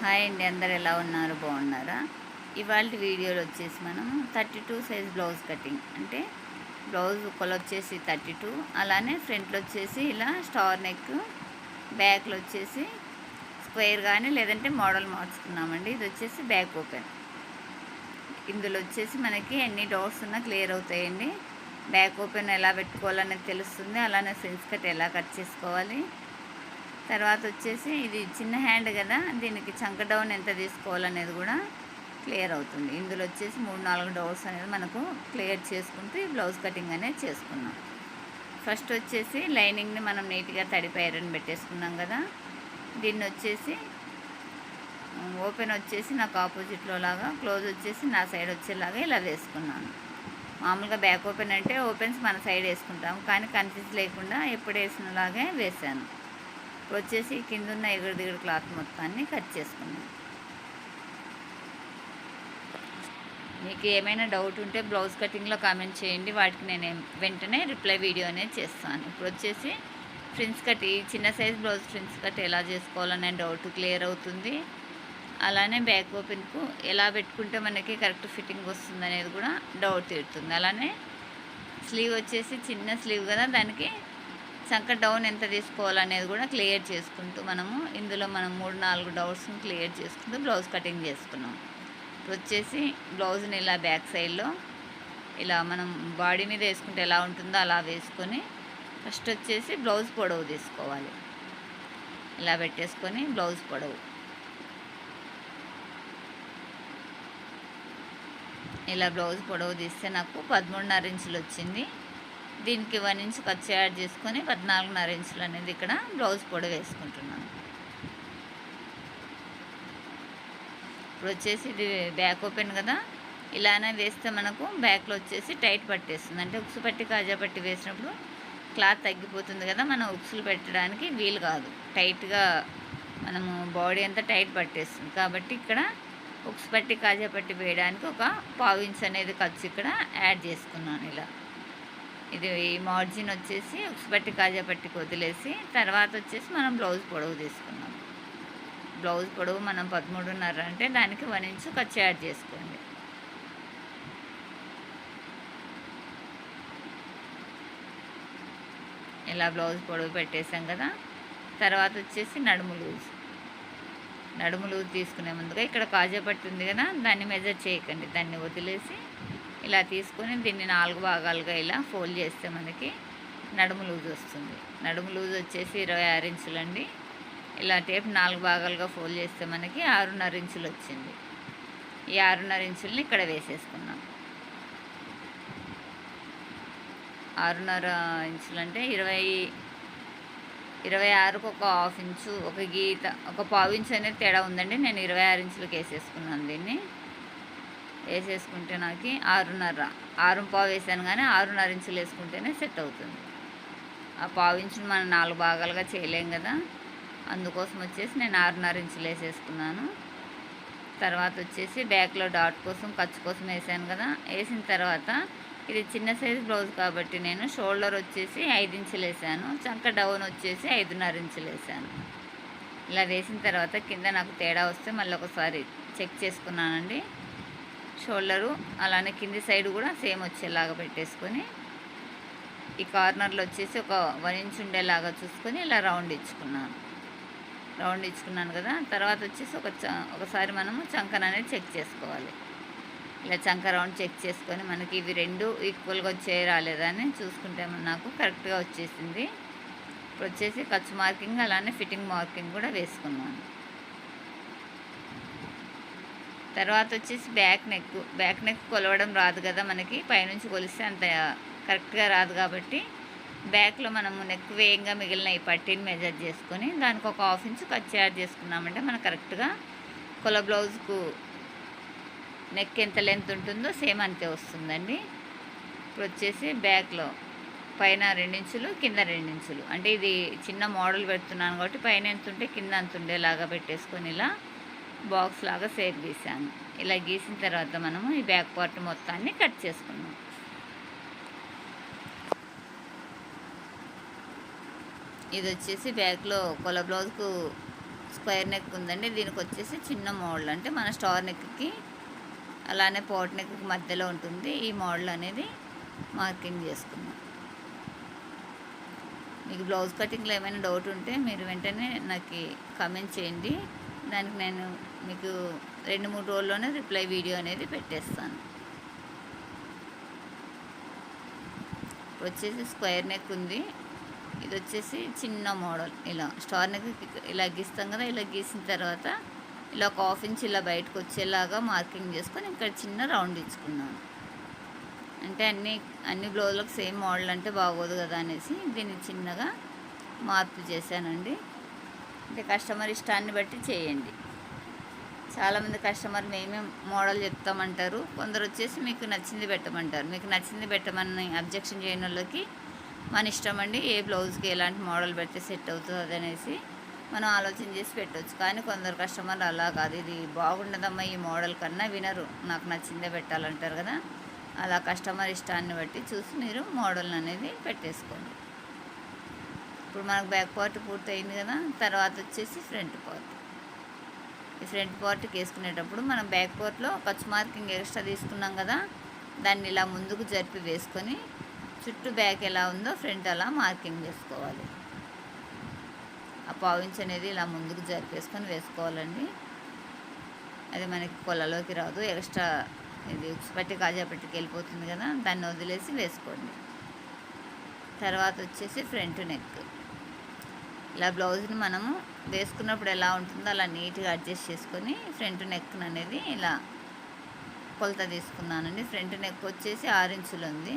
Hi అండి అందరు ఎలా ఉన్నారు? బాగున్నారా? ఇవాళ వీడియోలో వచ్చేసి మనం thirty two size blouse cutting. అంటే బ్లౌజ్ ఒకళ్ళు వచ్చేసి థర్టీ టూ అలానే ఫ్రంట్లో వచ్చేసి ఇలా స్టార్ నెక్ బ్యాక్లో వచ్చేసి స్క్వేర్ కానీ లేదంటే మోడల్ మార్చుకున్నామండి. ఇది వచ్చేసి బ్యాక్ ఓపెన్. ఇందులో వచ్చేసి మనకి ఎన్ని డౌట్స్ ఉన్నా క్లియర్ అవుతాయండి. బ్యాక్ ఓపెన్ ఎలా పెట్టుకోవాలనేది తెలుస్తుంది. అలానే ఫ్రెండ్స్ కట్ ఎలా కట్ చేసుకోవాలి. తర్వాత వచ్చేసి ఇది చిన్న హ్యాండ్ కదా దీనికి చంక డౌన్ ఎంత తీసుకోవాలనేది కూడా క్లియర్ అవుతుంది. ఇందులో వచ్చేసి మూడు నాలుగు డౌట్స్ అనేది మనకు క్లియర్ చేసుకుంటూ ఈ బ్లౌజ్ కటింగ్ అనేది చేసుకున్నాం. ఫస్ట్ వచ్చేసి లైనింగ్ని మనం నీట్గా తడిపై ఐరన్ పెట్టేసుకున్నాం కదా దీన్ని వచ్చేసి ఓపెన్ వచ్చేసి నాకు ఆపోజిట్లో లాగా క్లోజ్ వచ్చేసి నా సైడ్ వచ్చేలాగా ఇలా వేసుకున్నాను. మామూలుగా బ్యాక్ ఓపెన్ అంటే ఓపెన్స్ మన సైడ్ వేసుకుంటాం కానీ కన్ఫ్యూజ్ లేకుండా ఎప్పుడు వేసినలాగే వేసాను ఇప్పుడు వచ్చేసి కింద ఉన్న ఎగురు దిగుడు క్లాత్ మొత్తాన్ని కట్ చేసుకున్నాను. మీకు ఏమైనా డౌట్ ఉంటే బ్లౌజ్ కటింగ్లో కామెంట్ చేయండి. వాటికి నేను వెంటనే రిప్లై వీడియో అనేది చేస్తాను. ఇప్పుడు వచ్చేసి ఫ్రిన్స్ కట్ ఈ చిన్న సైజ్ బ్లౌజ్ ఫ్రిన్స్ కట్ ఎలా చేసుకోవాలనే డౌట్ క్లియర్ అవుతుంది. అలానే బ్యాక్ ఓపెన్కు ఎలా పెట్టుకుంటే మనకి కరెక్ట్ ఫిట్టింగ్ వస్తుంది అనేది కూడా డౌట్ తీరుతుంది. అలానే స్లీవ్ వచ్చేసి చిన్న స్లీవ్ కదా దానికి చంక డౌన్ ఎంత తీసుకోవాలనేది కూడా క్లియర్ చేసుకుంటూ మనము ఇందులో మనం మూడు నాలుగు డౌట్స్ని క్లియర్ చేసుకుంటూ బ్లౌజ్ కటింగ్ చేసుకున్నాం. ఇప్పుడు వచ్చేసి బ్లౌజ్ని ఇలా బ్యాక్ సైడ్లో ఇలా మనం బాడీ మీద వేసుకుంటే ఎలా ఉంటుందో అలా వేసుకొని ఫస్ట్ వచ్చేసి బ్లౌజ్ పొడవు తీసుకోవాలి. ఇలా పెట్టేసుకొని బ్లౌజ్ పొడవు. ఇలా బ్లౌజ్ పొడవు తీస్తే నాకు పదమూడున్నర ఇంచులు వచ్చింది. దీనికి వన్ ఇంచ్ ఖర్చు యాడ్ చేసుకొని పద్నాలుగున్నర ఇంచులు అనేది ఇక్కడ బ్లౌజ్ పొడవు వేసుకుంటున్నాను. ఇప్పుడు వచ్చేసి ఇది బ్యాక్ ఓపెన్ కదా ఇలానే వేస్తే మనకు బ్యాక్లో వచ్చేసి టైట్ పట్టేస్తుంది. అంటే ఉక్సు పట్టి కాజా పట్టి వేసినప్పుడు క్లాత్ తగ్గిపోతుంది కదా మనం ఉక్సులు పెట్టడానికి వీలు కాదు. టైట్గా మనము బాడీ అంతా టైట్ పట్టేస్తుంది. కాబట్టి ఇక్కడ ఉక్స్ పట్టి కాజా పట్టి వేయడానికి ఒక పావు ఇంచ్ అనేది ఖర్చు ఇక్కడ యాడ్ చేసుకున్నాను ఇలా. ఇది ఈ మార్జిన్ వచ్చేసి ఉక్సుపట్టి కాజా పట్టికి వదిలేసి తర్వాత వచ్చేసి మనం బ్లౌజ్ పొడవు తీసుకున్నాం బ్లౌజ్ పొడవు మనం పదమూడున్నర అంటే దానికి వన్ ఇంచ్ ఖర్చు యాడ్ చేసుకోండి. ఇలా బ్లౌజ్ పొడవు పెట్టేసాం కదా. తర్వాత వచ్చేసి నడుము లూజ్. నడుము లూజ్ తీసుకునే ముందుగా ఇక్కడ కాజా పట్టి ఉంది కదా దాన్ని మెజర్ చేయకండి. దాన్ని వదిలేసి ఇలా తీసుకొని దీన్ని నాలుగు భాగాలుగా ఇలా ఫోల్డ్ చేస్తే మనకి నడుము లూజ్ వస్తుంది. నడుము లూజ్ వచ్చేసి ఇరవై ఆరు ఇంచులండి. ఇలా టేప్ నాలుగు భాగాలుగా ఫోల్డ్ చేస్తే మనకి ఆరున్నర ఇంచులు వచ్చింది. ఈ ఆరున్నర ఇంచుల్ని ఇక్కడ వేసేసుకున్నాం ఆరున్నర ఇంచులు అంటే ఇరవై ఇరవై ఆరుకు ఒక హాఫ్ ఇంచు ఒక గీత ఒక పావు ఇంచు అనేది తేడా ఉందండి. నేను ఇరవై ఆరు ఇంచులకు వేసేసుకున్నాను దీన్ని. వేసేసుకుంటే నాకు ఆరున్నర. ఆరు పావు వేసాను కానీ ఆరున్నర ఇంచులు వేసుకుంటేనే సెట్ అవుతుంది. ఆ పావు ఇంచుని మనం నాలుగు భాగాలుగా చేయలేం కదా. అందుకోసం వచ్చేసి నేను ఆరున్నర ఇంచులు వేసేసుకున్నాను. తర్వాత వచ్చేసి బ్యాక్లో డాట్ కోసం ఖర్చు కోసం వేసాను కదా. వేసిన తర్వాత ఇది చిన్న సైజు బ్లౌజ్ కాబట్టి నేను షోల్డర్ వచ్చేసి ఐదు ఇంచులు వేసాను. చంక డౌన్ వచ్చేసి ఐదున్నర ఇంచులు వేసాను. ఇలా వేసిన తర్వాత కింద నాకు తేడా వస్తే మళ్ళీ ఒకసారి చెక్ చేసుకున్నానండి. షోల్డరు అలానే కింది సైడ్ కూడా సేమ్ వచ్చేలాగా పెట్టేసుకొని ఈ కార్నర్లో వచ్చేసి ఒక వన్ ఇంచ్ ఉండేలాగా చూసుకొని ఇలా రౌండ్ ఇచ్చుకున్నాను. రౌండ్ ఇచ్చుకున్నాను కదా తర్వాత వచ్చేసి ఒక ఒకసారి మనము చంకన అనేది చెక్ చేసుకోవాలి. ఇలా చంక రౌండ్ చెక్ చేసుకొని మనకి ఇవి రెండు ఈక్వల్గా వచ్చే రాలేదని చూసుకుంటే నాకు కరెక్ట్గా వచ్చేసింది. ఇప్పుడు వచ్చేసి ఖర్చు మార్కింగ్ అలానే ఫిట్టింగ్ మార్కింగ్ కూడా వేసుకున్నాను. తర్వాత వచ్చేసి బ్యాక్ నెక్. బ్యాక్ నెక్ కొలవడం రాదు కదా మనకి. పైనుంచి కొలిస్తే అంత కరెక్ట్గా రాదు కాబట్టి బ్యాక్లో మనము నెక్ వేగంగా మిగిలిన ఈ పట్టీని మెజర్ చేసుకొని దానికి ఒక హాఫ్ ఇంచ్ కట్ యాడ్ చేసుకున్నామంటే మనకు కరెక్ట్గా కొల బ్లౌజ్కు నెక్ ఎంత లెంత్ ఉంటుందో సేమ్ అంతే వస్తుందండి. ఇప్పుడు వచ్చేసి బ్యాక్లో పైన రెండించులు కింద రెండించులు అంటే ఇది చిన్న మోడల్ పెడుతున్నాను కాబట్టి పైన ఎంత ఉంటే కింద అంత ఉండేలాగా పెట్టేసుకొని ఇలా బాక్స్ లాగా షేప్ గీసాను ఇలా గీసిన తర్వాత మనము ఈ బ్యాక్ పార్ట్ మొత్తాన్ని కట్ చేసుకున్నాం. ఇది వచ్చేసి బ్యాక్లో కొల బ్లౌజ్కు స్క్వేర్ నెక్ ఉందండి. దీనికి వచ్చేసి చిన్న మోడల్ అంటే మన స్టార్ నెక్కి అలానే పోట్ నెక్కి మధ్యలో ఉంటుంది. ఈ మోడల్ అనేది మార్కింగ్ చేసుకున్నాం. మీకు బ్లౌజ్ కటింగ్లో ఏమైనా డౌట్ ఉంటే మీరు వెంటనే నాకు కమెంట్ చేయండి. దానికి నేను మీకు రెండు మూడు రోజుల్లోనే రిప్లై వీడియో అనేది పెట్టేస్తాను. వచ్చేసి స్క్వేర్ నెక్ ఉంది. ఇది వచ్చేసి చిన్న మోడల్. ఇలా స్టార్ నెక్ ఇలా గీస్తాం కదా ఇలా గీసిన తర్వాత ఇలా ఒక హాఫ్ ఇంచ్ ఇలా బయటకు వచ్చేలాగా మార్కింగ్ చేసుకొని ఇక్కడ చిన్న రౌండ్ ఇచ్చుకున్నాను. అంటే అన్ని అన్ని బ్లౌజులకు సేమ్ మోడల్ అంటే బాగోదు కదా అనేసి దీన్ని చిన్నగా మార్పు చేశానండి. అంటే కస్టమర్ ఇష్టాన్ని బట్టి చేయండి. చాలామంది కస్టమర్ మేమే మోడల్ చెప్తామంటారు. కొందరు వచ్చేసి మీకు నచ్చింది పెట్టమంటారు. మీకు నచ్చింది పెట్టమని అబ్జెక్షన్ చేయని వాళ్ళకి మన ఇష్టం అండి ఏ బ్లౌజ్కి ఎలాంటి మోడల్ పెడితే సెట్ అవుతుంది అనేసి మనం ఆలోచన చేసి పెట్టవచ్చు కానీ కొందరు కస్టమర్లు అలా కాదు. ఇది బాగుండదమ్మా ఈ మోడల్ కన్నా వినరు. నాకు నచ్చిందే పెట్టాలంటారు కదా. అలా కస్టమర్ ఇష్టాన్ని బట్టి చూసి మీరు మోడల్ అనేది పెట్టేసుకోండి. ఇప్పుడు మనకు బ్యాక్ పార్ట్ పూర్తయింది కదా తర్వాత వచ్చేసి ఫ్రంట్ పార్ట్. ఈ ఫ్రంట్ పార్ట్కి వేసుకునేటప్పుడు మనం బ్యాక్ పార్ట్లో ఖర్చు మార్కింగ్ ఎక్స్ట్రా తీసుకున్నాం కదా దాన్ని ఇలా ముందుకు జరిపి వేసుకొని చుట్టూ బ్యాక్ ఎలా ఉందో ఫ్రంట్ అలా మార్కింగ్ చేసుకోవాలి. ఆ పావించ్ అనేది ఇలా ముందుకు జరిపేసుకొని వేసుకోవాలండి. అది మనకి కొలలోకి రాదు ఎక్స్ట్రా ఇది ఉచ్చిపట్టి కాజాపట్టికి వెళ్ళిపోతుంది కదా దాన్ని వదిలేసి వేసుకోండి. తర్వాత వచ్చేసి ఫ్రంట్ నెక్. ఇలా బ్లౌజ్ని మనము వేసుకున్నప్పుడు ఎలా ఉంటుందో అలా నీట్గా అడ్జస్ట్ చేసుకొని ఫ్రంట్ నెక్ అనేది ఇలా కొలత తీసుకున్నానండి. ఫ్రంట్ నెక్ వచ్చేసి ఆరు ఇంచులు ఉంది.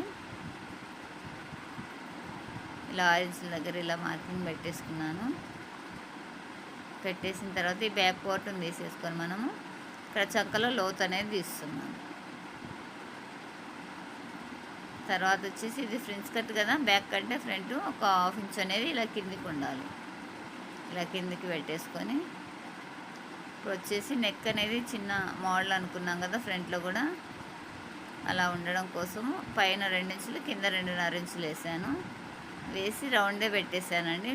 ఇలా ఆరు ఇంచుల దగ్గర ఇలా మార్కింగ్ పెట్టేసుకున్నాను. పెట్టేసిన తర్వాత ఈ బ్యాక్ పోర్ట్ని తీసేసుకొని మనము ఇక్కడ చక్కలో లోతు అనేది తీస్తున్నాను. తర్వాత వచ్చేసి ఇది ఫ్రంట్ కట్ కదా బ్యాక్ కంటే ఫ్రంట్ ఒక హాఫ్ ఇంచ్ అనేది ఇలా కిందికి ఉండాలి. ఇలా కిందికి పెట్టేసుకొని ఇప్పుడు వచ్చేసి నెక్ అనేది చిన్న మోడల్ అనుకున్నాం కదా ఫ్రంట్లో కూడా. అలా ఉండడం కోసము పైన రెండించులు కింద రెండున్నర ఇంచులు వేసాను. వేసి రౌండే పెట్టేశానండి.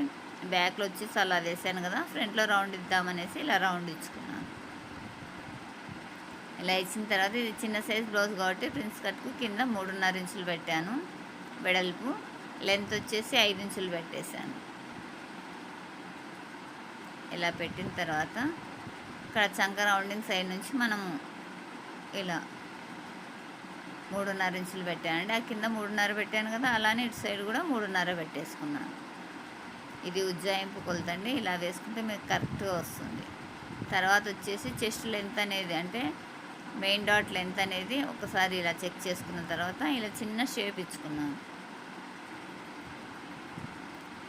బ్యాక్లో వచ్చేసి అలా వేసాను కదా ఫ్రంట్లో రౌండ్ ఇద్దామనేసి ఇలా రౌండ్ ఇచ్చుకున్నాను. ఇలా ఇచ్చిన తర్వాత ఇది చిన్న సైజ్ బ్లౌజ్ కాబట్టి ప్రిన్స్ కట్కు కింద మూడున్నర ఇంచులు పెట్టాను. వెడల్పు లెంత్ వచ్చేసి ఐదు ఇంచులు పెట్టేశాను. ఇలా పెట్టిన తర్వాత ఇక్కడ చంక రౌండింగ్ సైడ్ నుంచి మనము ఇలా మూడున్నర ఇంచులు పెట్టానండి. ఆ కింద మూడున్నర పెట్టాను కదా అలానే ఇటు సైడ్ కూడా మూడున్నర పెట్టేసుకున్నాను. ఇది ఉజ్జాయింపు కొలతండి. ఇలా వేసుకుంటే మీకు కరెక్ట్గా వస్తుంది. తర్వాత వచ్చేసి చెస్ట్ లెంత్ అనేది అంటే మెయిన్ డాట్ లెంత్ అనేది ఒకసారి ఇలా చెక్ చేసుకున్న తర్వాత ఇలా చిన్న షేప్ ఇచ్చుకున్నాను.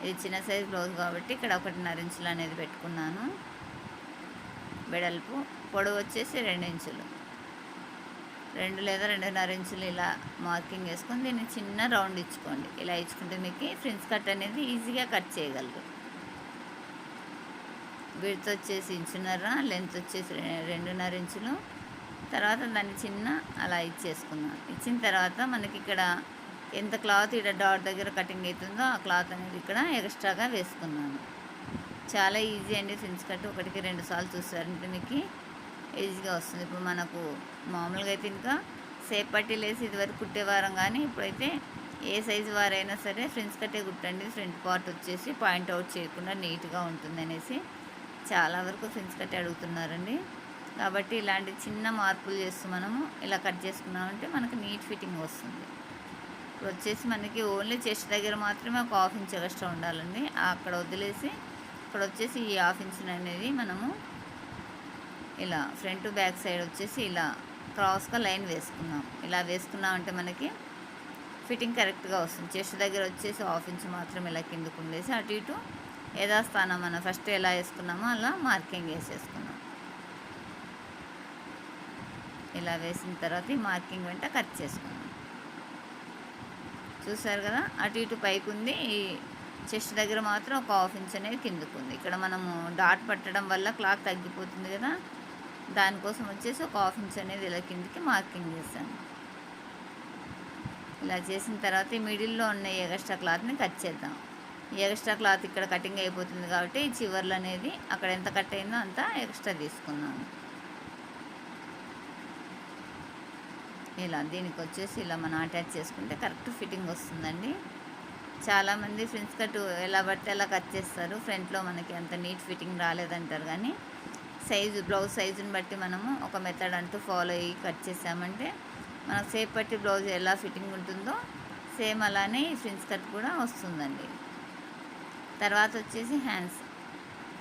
ఇది చిన్న సైజ్ బ్లౌజ్ కాబట్టి ఇక్కడ ఒకటిన్నర ఇంచులు అనేది పెట్టుకున్నాను. వెడల్పు పొడవు వచ్చేసి రెండు ఇంచులు. రెండు లేదా రెండున్నర ఇంచులు ఇలా మార్కింగ్ వేసుకొని దీన్ని చిన్న రౌండ్ ఇచ్చుకోండి. ఇలా ఇచ్చుకుంటే మీకు ఫ్రిన్స్ కట్ అనేది ఈజీగా కట్ చేయగలరు. విడత్ వచ్చేసి ఇంచున్నర లెంత్ వచ్చేసి రెండున్నర ఇంచులు. తర్వాత దాన్ని చిన్న అలా ఇచ్చేసుకున్నాను ఇచ్చిన తర్వాత మనకి ఇక్కడ ఎంత క్లాత్ ఇక్కడ డాట్ దగ్గర కటింగ్ అవుతుందో ఆ క్లాత్ అనేది ఇక్కడ ఎక్స్ట్రాగా వేసుకున్నాను. చాలా ఈజీ అండి ఫ్రిన్స్ కట్. ఒకటికి రెండు సార్లు చూసారంటే మీకు ఈజీగా వస్తుంది. ఇప్పుడు మనకు మామూలుగా అయితే ఇంకా సేప్ పట్టీలు వేసి ఇదివరకు కుట్టేవారం కానీ ఇప్పుడైతే ఏ సైజు వారైనా సరే ఫ్రెండ్స్ కట్టే కుట్టండి. ఫ్రంట్ పార్ట్ వచ్చేసి పాయింట్ అవుట్ చేయకుండా నీట్గా ఉంటుంది అనేసి చాలా వరకు ఫ్రెండ్స్ కట్టే అడుగుతున్నారండి. కాబట్టి ఇలాంటి చిన్న మార్పులు చేస్తూ మనము ఇలా కట్ చేసుకున్నామంటే మనకు నీట్ ఫిట్టింగ్ వస్తుంది. ఇప్పుడు వచ్చేసి మనకి ఓన్లీ చెస్ట్ దగ్గర మాత్రమే ఒక హాఫ్ ఇంచ్ ఎక్స్ట్రా ఉండాలండి. అక్కడ వదిలేసి ఇక్కడ వచ్చేసి ఈ హాఫ్ ఇంచ్ అనేది మనము ఇలా ఫ్రంట్ బ్యాక్ సైడ్ వచ్చేసి ఇలా క్రాస్గా లైన్ వేసుకున్నాం ఇలా వేసుకున్నామంటే మనకి ఫిట్టింగ్ కరెక్ట్గా వస్తుంది. చెస్ట్ దగ్గర వచ్చేసి హాఫ్ ఇంచ్ మాత్రం ఇలా కిందకు ఉండేసి అటు ఇటు యథాస్థానం మనం ఫస్ట్ ఎలా వేసుకున్నామో అలా మార్కింగ్ వేసేసుకున్నాం ఇలా వేసిన తర్వాత ఈ మార్కింగ్ వెంట కట్ చేసుకున్నాం చూసారు కదా? అటు ఇటు పైకి ఉంది ఈ చెస్ట్ దగ్గర మాత్రం ఒక హాఫ్ ఇంచ్ అనేది కిందకు ఉంది ఇక్కడ మనము డాట్ పట్టడం వల్ల క్లాత్ తగ్గిపోతుంది కదా? దానికోసం వచ్చేసి ఒక హాఫ్ ఇంచ్ అనేది ఇలా కిందకి మార్కింగ్ చేశాను. ఇలా చేసిన తర్వాత ఈ మిడిల్లో ఉన్న ఎగస్ట్రా క్లాత్ని కట్ చేద్దాం. ఎగస్ట్రా ఎక్స్ట్రా క్లాత్ ఇక్కడ కటింగ్ అయిపోతుంది కాబట్టి ఈ చివర్లు అనేది అక్కడ ఎంత కట్ అయిందో అంత ఎక్స్ట్రా తీసుకున్నాను ఇలా దీనికి వచ్చేసి ఇలా మనం అటాచ్ చేసుకుంటే కరెక్ట్ ఫిట్టింగ్ వస్తుందండి. చాలామంది ఫ్రెండ్స్ కట్ ఎలా పడితే అలా కట్ చేస్తారు. ఫ్రంట్లో మనకి అంత నీట్ ఫిట్టింగ్ రాలేదంటారు కానీ సైజు బ్లౌజ్ సైజుని బట్టి మనము ఒక మెథడ్ అంటూ ఫాలో అయ్యి కట్ చేసామంటే మనకు సేప్ పట్టి బ్లౌజ్ ఎలా ఫిట్టింగ్ ఉంటుందో సేమ్ అలానే ఫ్రిన్స్ కట్ కూడా వస్తుందండి. తర్వాత వచ్చేసి హ్యాండ్స్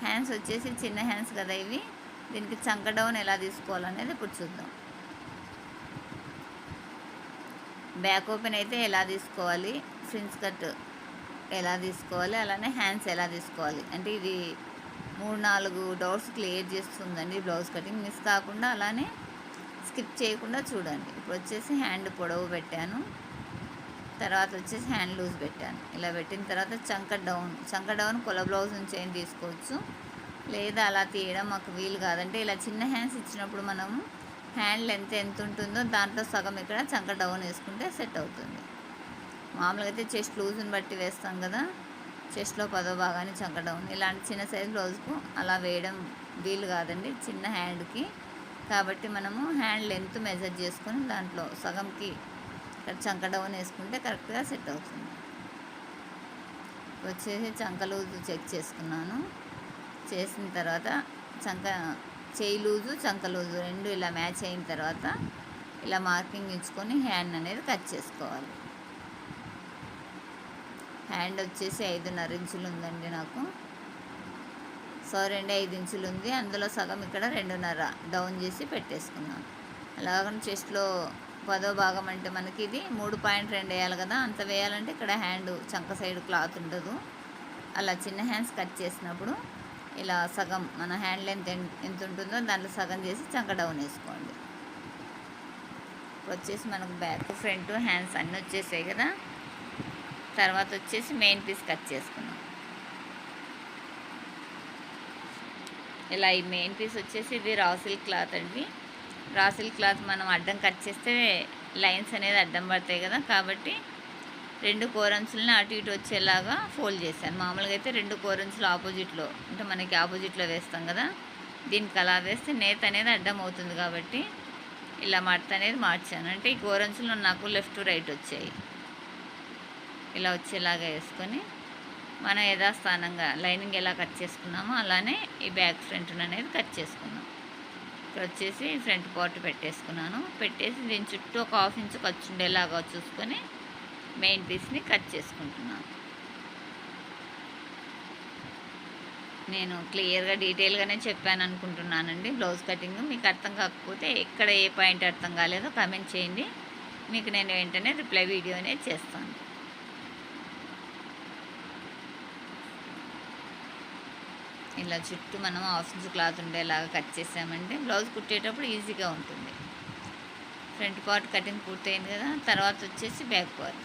హ్యాండ్స్ వచ్చేసి చిన్న హ్యాండ్స్ కదా ఇవి. దీనికి చంక డౌన్ ఎలా తీసుకోవాలనేది ఇప్పుడు చూద్దాం. బ్యాక్ ఓపెన్ అయితే ఎలా తీసుకోవాలి? ఫ్రిన్స్ కట్ ఎలా తీసుకోవాలి? అలానే హ్యాండ్స్ ఎలా తీసుకోవాలి? అంటే ఇది మూడు నాలుగు డౌట్స్ క్లియర్ చేస్తుందండి బ్లౌజ్ కటింగ్. మిస్ కాకుండా అలానే స్కిప్ చేయకుండా చూడండి. ఇప్పుడు వచ్చేసి హ్యాండ్ పొడవు పెట్టాను. తర్వాత వచ్చేసి హ్యాండ్ లూజ్ పెట్టాను. ఇలా పెట్టిన తర్వాత చంక డౌన్. చంక డౌన్ కొల బ్లౌజ్ నుంచి ఏం తీసుకోవచ్చు? లేదా అలా తీయడం మాకు వీలు కాదంటే ఇలా చిన్న హ్యాండ్స్ ఇచ్చినప్పుడు మనము హ్యాండ్ లెంత్ ఎంత ఉంటుందో దాంట్లో సగం ఇక్కడ చంక డౌన్ వేసుకుంటే సెట్ అవుతుంది. మామూలుగా అయితే చెస్ట్ లూజ్ని బట్టి వేస్తాం కదా చెస్ట్లో పదో భాగాన్ని చంక డౌన్. ఇలాంటి చిన్న సైజ్ బ్లౌజ్కు అలా వేయడం వీలు కాదండి చిన్న హ్యాండ్కి. కాబట్టి మనము హ్యాండ్ లెంత్ మెజర్ చేసుకొని దాంట్లో సగంకి ఇక్కడ చంక డౌన్ వేసుకుంటే కరెక్ట్గా సెట్ అవుతుంది. వచ్చేసి చంక లూజ్ చెక్ చేసుకున్నాను. చేసిన తర్వాత చంక చేయి లూజు చంక లూజు రెండు ఇలా మ్యాచ్ అయిన తర్వాత ఇలా మార్కింగ్ ఇచ్చుకొని హ్యాండ్ అనేది కట్ చేసుకోవాలి. హ్యాండ్ వచ్చేసి ఐదున్నర ఇంచులు ఉందండి నాకు. సో రెండు ఐదు ఇంచులు ఉంది. అందులో సగం ఇక్కడ రెండున్నర డౌన్ చేసి పెట్టేసుకున్నాను. అలాగని చెస్ట్లో పదో భాగం అంటే మనకి ఇది మూడు పాయింట్ రెండు వేయాలి కదా. అంత వేయాలంటే ఇక్కడ హ్యాండ్ చంక సైడ్ క్లాత్ ఉండదు. అలా చిన్న హ్యాండ్స్ కట్ చేసినప్పుడు ఇలా సగం మన హ్యాండ్ లెంత్ ఎంత ఉంటుందో దాంట్లో సగం చేసి చంక డౌన్ వేసుకోండి. వచ్చేసి మనకు బ్యాక్ ఫ్రంట్ హ్యాండ్స్ అన్నీ వచ్చేసాయి కదా? తర్వాత వచ్చేసి మెయిన్ పీస్ కట్ చేసుకున్నాం ఇలా ఈ మెయిన్ పీస్ వచ్చేసి ఇది రాసిల్ క్లాత్ అండి. రాసిల్ క్లాత్ మనం అడ్డం కట్ చేస్తే లైన్స్ అనేది అడ్డం పడతాయి కదా? కాబట్టి రెండు కోరన్సులని అటు ఇటు వచ్చేలాగా ఫోల్డ్ చేశాను. మామూలుగా అయితే రెండు కోరన్స్లు ఆపోజిట్లో అంటే మనకి ఆపోజిట్లో వేస్తాం కదా దీనికి అలా వేస్తే నేత అనేది అడ్డం అవుతుంది కాబట్టి ఇలా మడత అనేది మార్చాను. అంటే ఈ కోరన్స్లు నాకు లెఫ్ట్ రైట్ వచ్చాయి. ఇలా వచ్చేలాగా వేసుకొని మనం యథాస్థానంగా లైనింగ్ ఎలా కట్ చేసుకున్నామో అలానే ఈ బ్యాక్ ఫ్రంట్ అనేది కట్ చేసుకున్నాం. ఇక్కడ వచ్చేసి ఫ్రంట్ పార్ట్ పెట్టేసుకున్నాను. పెట్టేసి దీని చుట్టూ ఒక హాఫ్ ఇంచ్ ఖర్చు ఉండేలాగా చూసుకొని మెయిన్ పీస్ని కట్ చేసుకుంటున్నాను. నేను క్లియర్గా డీటెయిల్గానే చెప్పాను అనుకుంటున్నానండి బ్లౌజ్ కటింగ్ మీకు అర్థం కాకపోతే ఎక్కడ ఏ పాయింట్ అర్థం కాలేదో కమెంట్ చేయండి. మీకు నేను వెంటనే రిప్లై వీడియో అనేది చేస్తాను. ఇలా చుట్టూ మనం ఆఫీస్ క్లాత్ ఉండేలాగా కట్ చేసామంటే బ్లౌజ్ కుట్టేటప్పుడు ఈజీగా ఉంటుంది. ఫ్రంట్ పార్ట్ కటింగ్ పూర్తయింది కదా తర్వాత వచ్చేసి బ్యాక్ పార్ట్.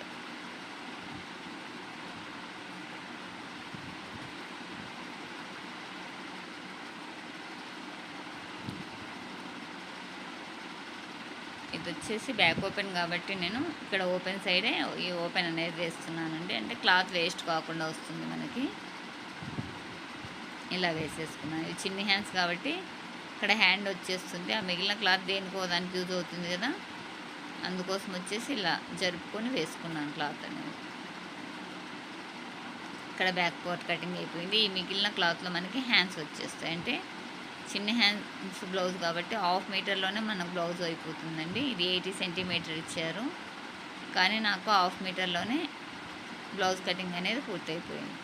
ఇది వచ్చేసి బ్యాక్ ఓపెన్ కాబట్టి నేను ఇక్కడ ఓపెన్ సైడే ఈ ఓపెన్ అనేది వేస్తున్నానండి. అంటే క్లాత్ వేస్ట్ కాకుండా వస్తుంది మనకి. ఇలా వేసేసుకున్నాను ఇవి చిన్ని హ్యాండ్స్ కాబట్టి ఇక్కడ హ్యాండ్ వచ్చేస్తుంది. ఆ మిగిలిన క్లాత్ దేనికో దానికి యూజ్ అవుతుంది కదా. అందుకోసం వచ్చేసి ఇలా జరుపుకొని వేసుకున్నాను క్లాత్ అనేది. ఇక్కడ బ్యాక్ పార్ట్ కటింగ్ అయిపోయింది. ఈ మిగిలిన క్లాత్లో మనకి హ్యాండ్స్ వచ్చేస్తాయి. అంటే చిన్న హ్యాండ్స్ బ్లౌజ్ కాబట్టి హాఫ్ మీటర్లోనే మన బ్లౌజ్ అయిపోతుందండి. ఇది ఎయిటీ సెంటీమీటర్ ఇచ్చారు. కానీ నాకు హాఫ్ మీటర్లోనే బ్లౌజ్ కటింగ్ అనేది పూర్తయిపోయింది.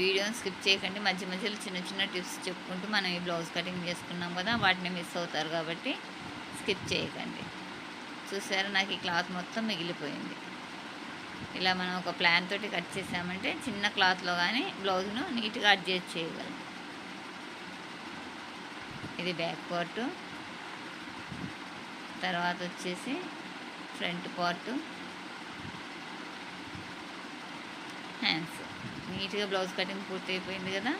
వీడియోని స్కిప్ చేయకండి. మధ్య మధ్యలో చిన్న చిన్న టిప్స్ చెప్పుకుంటూ మనం ఈ బ్లౌజ్ కటింగ్ చేసుకున్నాం కదా వాటిని మిస్ అవుతారు కాబట్టి స్కిప్ చేయకండి. చూసారా నాకు ఈ క్లాత్ మొత్తం మిగిలిపోయింది. ఇలా మనం ఒక ప్లాన్ తోటి కట్ చేసామంటే చిన్న క్లాత్లో కానీ బ్లౌజ్ను నీట్గా అడ్జస్ట్ చేయగలం. ఇది బ్యాక్ పార్టు తర్వాత వచ్చేసి ఫ్రంట్ పార్టు హ్యాండ్స్ నీట్గా బ్లౌజ్ కటింగ్ పూర్తి అయిపోయింది కదా?